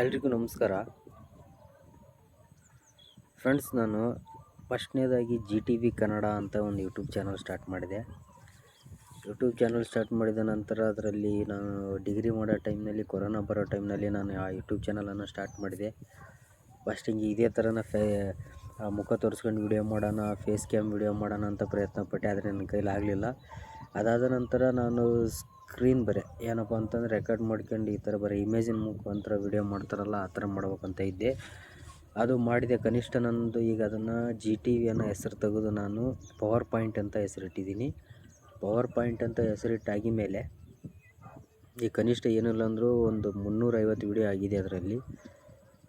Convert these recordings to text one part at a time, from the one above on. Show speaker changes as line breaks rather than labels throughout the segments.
ಎಲ್ರಿಗೂ ನಮಸ್ಕಾರ. ಫ್ರೆಂಡ್ಸ್ ನಾನು ಫಸ್ಟ್ನೇದಾಗಿ ಜಿ ಟಿ ವಿ ಕನ್ನಡ ಅಂತ ಒಂದು ಯೂಟ್ಯೂಬ್ ಚಾನಲ್ ಸ್ಟಾರ್ಟ್ ಮಾಡಿದೆ. ಯೂಟ್ಯೂಬ್ ಚಾನಲ್ ಸ್ಟಾರ್ಟ್ ಮಾಡಿದ ನಂತರ ಅದರಲ್ಲಿ ನಾನು ಡಿಗ್ರಿ ಮಾಡೋ ಟೈಮ್ನಲ್ಲಿ ಕೊರೋನಾ ಬರೋ ಟೈಮ್ನಲ್ಲಿ ನಾನು ಆ ಯೂಟ್ಯೂಬ್ ಚಾನಲನ್ನು ಸ್ಟಾರ್ಟ್ ಮಾಡಿದೆ. ಫಸ್ಟಿಂಗ್ ಇದೇ ಥರನ ಫೇ ಮುಖ ತೋರಿಸ್ಕೊಂಡು ವಿಡಿಯೋ ಮಾಡೋಣ ಫೇಸ್ ಕ್ಯಾಮ್ ವಿಡಿಯೋ ಮಾಡೋಣ ಅಂತ ಪ್ರಯತ್ನ ಪಟ್ಟೆ ಆದರೆ ನನ್ನ ಕೈಲಾಗಲಿಲ್ಲ. ಅದಾದ ನಂತರ ನಾನು ಸ್ಕ್ರೀನ್ ಬರೆ. ಏನಪ್ಪ ಅಂತಂದ್ರೆ ರೆಕಾರ್ಡ್ ಮಾಡ್ಕೊಂಡು ಈ ಥರ ಬರೀ ಇಮೇಜಿನ ಮುಖಾಂತರ ವಿಡಿಯೋ ಮಾಡ್ತಾರಲ್ಲ, ಆ ಥರ ಮಾಡ್ಬೇಕಂತ ಇದ್ದೆ. ಅದು ಮಾಡಿದೆ. ಕನಿಷ್ಠ ನನ್ನದು ಈಗ ಅದನ್ನು ಜಿ ಟಿ ವಿ ಅನ್ನೋ ಹೆಸರು ತೆಗೆದು ನಾನು ಪವರ್ ಪಾಯಿಂಟ್ ಅಂತ ಹೆಸರಿಟ್ಟಿದ್ದೀನಿ. ಪವರ್ ಪಾಯಿಂಟ್ ಅಂತ ಹೆಸರಿಟ್ಟಾಗಿ ಮೇಲೆ ಈ ಕನಿಷ್ಠ ಏನಿಲ್ಲ ಅಂದರೂ ಒಂದು ಮುನ್ನೂರೈವತ್ತು ವಿಡಿಯೋ ಆಗಿದೆ ಅದರಲ್ಲಿ.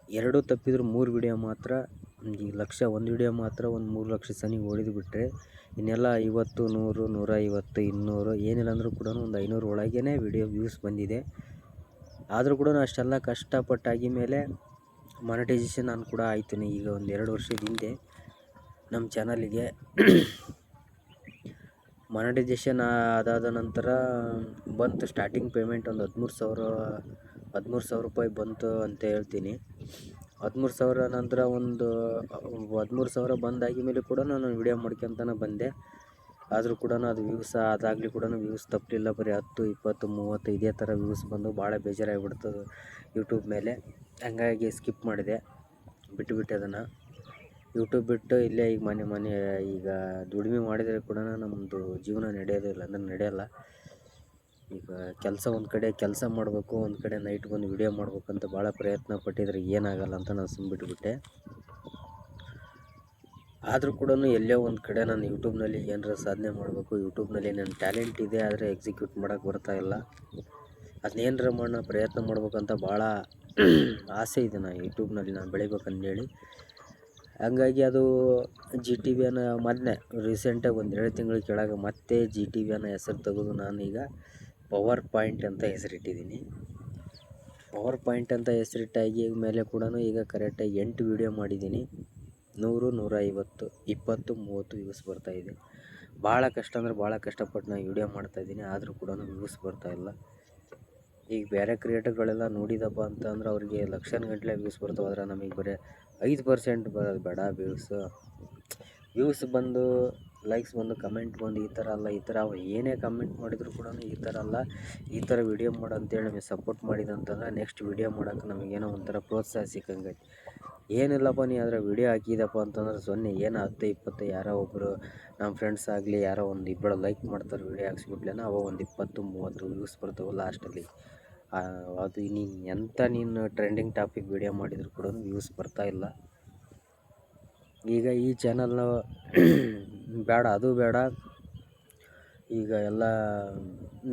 ಎರಡು ತಪ್ಪಿದ್ರೂ ಮೂರು ವಿಡಿಯೋ ಮಾತ್ರ ಈ ಲಕ್ಷ ಒಂದು ವಿಡಿಯೋ ಮಾತ್ರ ಒಂದು ಮೂರು ಲಕ್ಷ ಸನಿ ಹೊಡೆದು ಬಿಟ್ಟರೆ ಇನ್ನೆಲ್ಲ ಐವತ್ತು, ನೂರು, ನೂರ ಐವತ್ತು, ಇನ್ನೂರು, ಏನಿಲ್ಲ ಅಂದರೂ ಕೂಡ ಒಂದು ಐನೂರು ಒಳಗೇ ವಿಡಿಯೋ ವ್ಯೂಸ್ ಬಂದಿದೆ. ಆದರೂ ಕೂಡ ಅಷ್ಟೆಲ್ಲ ಕಷ್ಟಪಟ್ಟಾಗಿ ಮೇಲೆ ಮಾನಿಟೈಸೇಷನ್ ನಾನು ಕೂಡ ಆಯ್ತೀನಿ ಈಗ ಒಂದು ಎರಡು ವರ್ಷದ ಹಿಂದೆ. ನಮ್ಮ ಚಾನಲಿಗೆ ಮಾನಿಟೈಸೇಷನ್ ಅದಾದ ನಂತರ ಬಂತು ಸ್ಟಾರ್ಟಿಂಗ್ ಪೇಮೆಂಟ್ ಒಂದು ಹದಿಮೂರು ಸಾವಿರ ಹದಿಮೂರು ಸಾವಿರ ರೂಪಾಯಿ ಬಂತು ಅಂತ ಹೇಳ್ತೀನಿ. ಹದಿಮೂರು ಸಾವಿರ ನಂತರ ಒಂದು, ಹದಿಮೂರು ಸಾವಿರ ಬಂದಾಗಿ ಮೇಲೆ ಕೂಡ ನಾನು ವಿಡಿಯೋ ಮಾಡ್ಕೊಂತಾನೆ ಬಂದೆ. ಆದರೂ ಕೂಡ ಅದು ವ್ಯೂಸ್ ಅದಾಗಲಿ ಕೂಡ ವ್ಯೂಸ್ ತಪ್ಪಲಿಲ್ಲ ಬರೀ ಹತ್ತು, ಇಪ್ಪತ್ತು, ಮೂವತ್ತು ಇದೇ ಥರ ವ್ಯೂಸ್ ಬಂದು ಭಾಳ ಬೇಜಾರಾಗಿಬಿಡ್ತು ಯೂಟ್ಯೂಬ್ ಮೇಲೆ. ಹಂಗಾಗಿ ಸ್ಕಿಪ್ ಮಾಡಿದೆ. ಬಿಟ್ಟುಬಿಟ್ಟೆ ಅದನ್ನು. ಯೂಟ್ಯೂಬ್ ಬಿಟ್ಟು ಇಲ್ಲೇ ಈಗ ಮನೆ ಮನೆ ಈಗ ದುಡಿಮೆ ಮಾಡಿದರೆ ಕೂಡ ನಮ್ಮದು ಜೀವನ ನಡೆಯೋದಿಲ್ಲ ಅಂದರೆ ನಡೆಯೋಲ್ಲ. ಈಗ ಕೆಲಸ ಒಂದು ಕಡೆ ಕೆಲಸ ಮಾಡಬೇಕು, ಒಂದು ಕಡೆ ನೈಟ್ ಬಂದು ವಿಡಿಯೋ ಮಾಡಬೇಕಂತ ಭಾಳ ಪ್ರಯತ್ನ ಪಟ್ಟಿದ್ರೆ, ಏನಾಗಲ್ಲ ಅಂತ ನಾನು ಸುಮ್ಮಬಿಟ್ಬಿಟ್ಟೆ ಆದರೂ ಕೂಡ ಎಲ್ಲೋ ಒಂದು ಕಡೆ ನಾನು ಯೂಟ್ಯೂಬ್ನಲ್ಲಿ ಏನಾರ ಸಾಧನೆ ಮಾಡಬೇಕು ಯೂಟ್ಯೂಬ್ನಲ್ಲಿ ನನ್ನ ಟ್ಯಾಲೆಂಟ್ ಇದೆ ಆದರೆ ಎಕ್ಸಿಕ್ಯೂಟ್ ಮಾಡೋಕ್ಕೆ ಬರ್ತಾ ಇಲ್ಲ. ಅದನ್ನೇನರ ಮಾಡೋಣ ಪ್ರಯತ್ನ ಮಾಡ್ಬೇಕಂತ ಭಾಳ ಆಸೆ ಇದೆ ನಾನು ಯೂಟ್ಯೂಬ್ನಲ್ಲಿ ನಾನು ಬೆಳಿಬೇಕಂದೇಳಿ. ಹಂಗಾಗಿ ಅದು ಜಿ ಟಿ ವಿ ಅನ್ನೋ ಮೊದಲೇ ರೀಸೆಂಟಾಗಿ ಒಂದು ಎರಡು ತಿಂಗಳ ಕೆಳಗೆ ಮತ್ತೆ ಜಿ ಟಿ ವಿ ಅನ್ನೋ ಹೆಸರು ತೆಗೆದು ನಾನೀಗ ಪವರ್ ಪಾಯಿಂಟ್ ಅಂತ ಹೆಸರಿಟ್ಟಿದ್ದೀನಿ. ಪವರ್ ಪಾಯಿಂಟ್ ಅಂತ ಹೆಸರಿಟ್ಟಾಗಿ ಮೇಲೆ ಕೂಡ ಈಗ ಕರೆಕ್ಟಾಗಿ ಎಂಟು ವೀಡಿಯೋ ಮಾಡಿದ್ದೀನಿ. ನೂರು ನೂರ ಐವತ್ತು ಇಪ್ಪತ್ತು, ಮೂವತ್ತು ವ್ಯೂಸ್ ಬರ್ತಾಯಿದೆ ಭಾಳ ಕಷ್ಟ ಅಂದರೆ ಭಾಳ ಕಷ್ಟಪಟ್ಟು ನಾನು ವೀಡಿಯೋ ಮಾಡ್ತಾಯಿದ್ದೀನಿ ಆದರೂ ಕೂಡ ವ್ಯೂಸ್ ಬರ್ತಾಯಿಲ್ಲ ಈಗ ಬೇರೆ ಕ್ರಿಯೇಟರ್ಗಳೆಲ್ಲ ನೋಡಿದಪ್ಪ ಅಂತಂದ್ರೆ ಅವ್ರಿಗೆ ಗಂಟಲೆ ವ್ಯೂಸ್ ಬರ್ತಾವೆ. ಆದರೆ ನಮಗೆ ಬರೀ ಐದು ಪರ್ಸೆಂಟ್ ಬರೋದು ಬೇಡ ವ್ಯೂಸು. ವ್ಯೂಸ್ ಬಂದು ಲೈಕ್ಸ್ ಬಂದು ಕಮೆಂಟ್ ಬಂದು ಈ ಥರ ಅಲ್ಲ, ಈ ಥರ ಏನೇ ಕಮೆಂಟ್ ಮಾಡಿದ್ರು ಕೂಡ ಈ ಥರ ಅಲ್ಲ. ಈ ಥರ ವೀಡಿಯೋ ಮಾಡು ಅಂತೇಳಿ ನಮಗೆ ಸಪೋರ್ಟ್ ಮಾಡಿದಂತಂದ್ರೆ ನೆಕ್ಸ್ಟ್ ವೀಡಿಯೋ ಮಾಡೋಕೆ ನಮಗೇನೋ ಒಂಥರ ಪ್ರೋತ್ಸಾಹ ಸಿಕ್ಕಂಗೈತಿ ಏನಿಲ್ಲಪ್ಪ, ನೀ ಅದರ ವೀಡಿಯೋ ಹಾಕಿದಪ್ಪ ಅಂತಂದ್ರೆ ಸೊನ್ನೆ ಏನೋ ಹತ್ತು ಇಪ್ಪತ್ತು ಯಾರೋ ಒಬ್ಬರು ನಮ್ಮ ಫ್ರೆಂಡ್ಸ್ ಆಗಲಿ, ಯಾರೋ ಒಂದು ಇಬ್ಬರು ಲೈಕ್ ಮಾಡ್ತಾರೆ ವೀಡಿಯೋ ಹಾಕ್ಸ್ಬಿಟ್ಲೇನ, ಅವ ಒಂದು ಇಪ್ಪತ್ತು, ಮೂವತ್ತು ವ್ಯೂಸ್ ಬರ್ತಾವೆ ಲಾಸ್ಟಲ್ಲಿ ಅದು ನೀನು ಎಂಥ ನೀನು ಟ್ರೆಂಡಿಂಗ್ ಟಾಪಿಕ್ ವೀಡಿಯೋ ಮಾಡಿದ್ರು ಕೂಡ ವ್ಯೂಸ್ ಬರ್ತಾ ಇಲ್ಲ. ಈಗ ಈ ಚಾನಲ್ನ ಬೇಡ, ಅದು ಬೇಡ. ಈಗ ಎಲ್ಲ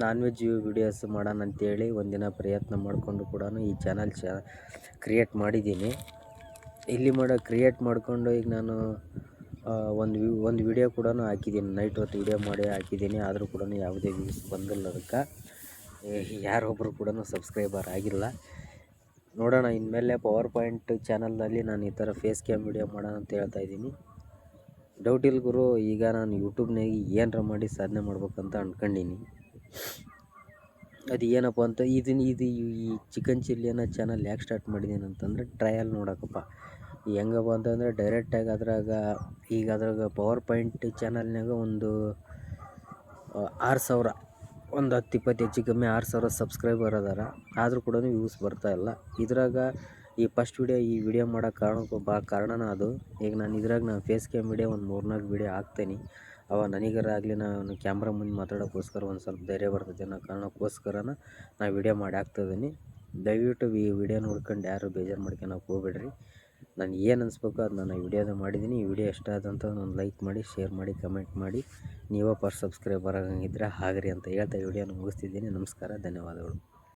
ನಾನ್ ವೆಜ್ ವಿಡಿಯೋಸ್ ಮಾಡೋಣ ಅಂತೇಳಿ ಒಂದಿನ ಪ್ರಯತ್ನ ಮಾಡಿಕೊಂಡು ಕೂಡ ಈ ಚಾನಲ್ ಚ ಕ್ರಿಯೇಟ್ ಮಾಡಿದ್ದೀನಿ. ಇಲ್ಲಿ ಮಾಡೋ ಕ್ರಿಯೇಟ್ ಮಾಡಿಕೊಂಡು ಈಗ ನಾನು ಒಂದು ಒಂದು ವಿಡಿಯೋ ಕೂಡ ಹಾಕಿದ್ದೀನಿ. ನೈಟ್ ಹೊತ್ತು ವಿಡಿಯೋ ಮಾಡಿ ಹಾಕಿದ್ದೀನಿ. ಆದರೂ ಕೂಡ ಯಾವುದೇ ವ್ಯೂಸ್ ಬಂದಿಲ್ಲ ಅದಕ್ಕೆ. ಯಾರೊಬ್ಬರು ಕೂಡ ಸಬ್ಸ್ಕ್ರೈಬರ್ ಆಗಿಲ್ಲ. ನೋಡೋಣ, ಇನ್ಮೇಲೆ ಪವರ್ ಪಾಯಿಂಟ್ ಚಾನಲ್ನಲ್ಲಿ ನಾನು ಈ ಥರ ಫೇಸ್ ಕ್ಯಾಮ್ ವಿಡಿಯೋ ಮಾಡೋಣ ಅಂತ ಹೇಳ್ತಾ ಇದ್ದೀನಿ. ಡೌಟ್ ಇಲ್ಲ ಗುರು. ಈಗ ನಾನು ಯೂಟ್ಯೂಬ್ನಾಗ ಏನರ ಮಾಡಿ ಸಾಧನೆ ಮಾಡ್ಬೇಕಂತ ಅಂದ್ಕೊಂಡೀನಿ ಅದು ಏನಪ್ಪ ಅಂತ ಇದನ್ನ ಇದು ಈ ಚಿಕನ್ ಚಿಲ್ಲಿ ಅನ್ನೋ ಚಾನಲ್ ಯಾಕೆ ಸ್ಟಾರ್ಟ್ ಮಾಡಿದ್ದೀನಿ ಅಂತಂದರೆ ಟ್ರಯಲ್ ನೋಡೋಕಪ್ಪ. ಹೆಂಗಪ್ಪ ಅಂತಂದರೆ ಡೈರೆಕ್ಟಾಗಿ ಅದ್ರಾಗ ಈಗ ಅದ್ರಾಗ ಪವರ್ ಪಾಯಿಂಟ್ ಚಾನಲ್ನಾಗ ಒಂದು ಆರು ಸಾವಿರ, ಒಂದು ಹತ್ತು ಇಪ್ಪತ್ತು ಹೆಚ್ಚು ಕಮ್ಮಿ ಆರು ಸಾವಿರ ಸಬ್ಸ್ಕ್ರೈಬರ್ ಅದಾರ. ಆದರೂ ಕೂಡ ವ್ಯೂಸ್ ಬರ್ತಾಯಿಲ್ಲ ಇದ್ರಾಗ ಈ ಫಸ್ಟ್ ವಿಡಿಯೋ ಈ ವಿಡಿಯೋ ಮಾಡೋ ಕಾರಣಕ್ಕೂ ಬಾ ಕಾರಣನ ಅದು. ಈಗ ನಾನು ಇದ್ರಾಗ ನಾನು ಫೇಸ್ ಕ್ಯಾಮ್ ವಿಡಿಯೋ ಒಂದು ಮೂರ್ನಾಲ್ಕು ವಿಡಿಯೋ ಹಾಕ್ತೇನೆ. ಅವ ನನಗಾರ ಆಗಲಿ ನಾನು ಕ್ಯಾಮ್ರಾ ಮುಂದೆ ಮಾತಾಡೋಕ್ಕೋಸ್ಕರ ಒಂದು ಸ್ವಲ್ಪ ಧೈರ್ಯ ಬರ್ತೈತೆ ಅನ್ನೋ ಕಾರಣಕ್ಕೋಸ್ಕರನ ನಾನು ವಿಡಿಯೋ ಮಾಡಿ ಹಾಕ್ತಾಯಿದ್ದೀನಿ ದಯವಿಟ್ಟು ಈ ವಿಡಿಯೋ ನೋಡ್ಕೊಂಡು ಯಾರು ಬೇಜಾರು ಮಾಡ್ಕೊಳಕ್ಕೆ ಹೋಗ್ಬೇಡ್ರಿ. ನಾನು ಏನು ಅನಿಸ್ಬೇಕು ಅದು ನಾನು ವಿಡಿಯೋದ ಮಾಡಿದ್ದೀನಿ ಈ ವಿಡಿಯೋ ಇಷ್ಟ ಆದಂಥ ಒಂದು ಲೈಕ್ ಮಾಡಿ ಶೇರ್ ಮಾಡಿ ಕಮೆಂಟ್ ಮಾಡಿ. ನೀವೇ ಪರ್ ಸಬ್ಸ್ಕ್ರೈಬರ್ ಆಗಂಗಿದ್ರೆ ಹಾಗ್ರಿ ಅಂತ ಹೇಳ್ತಾ ವಿಡಿಯೋನ ಮುಗಿಸ್ತಿದ್ದೀನಿ. ನಮಸ್ಕಾರ, ಧನ್ಯವಾದಗಳು.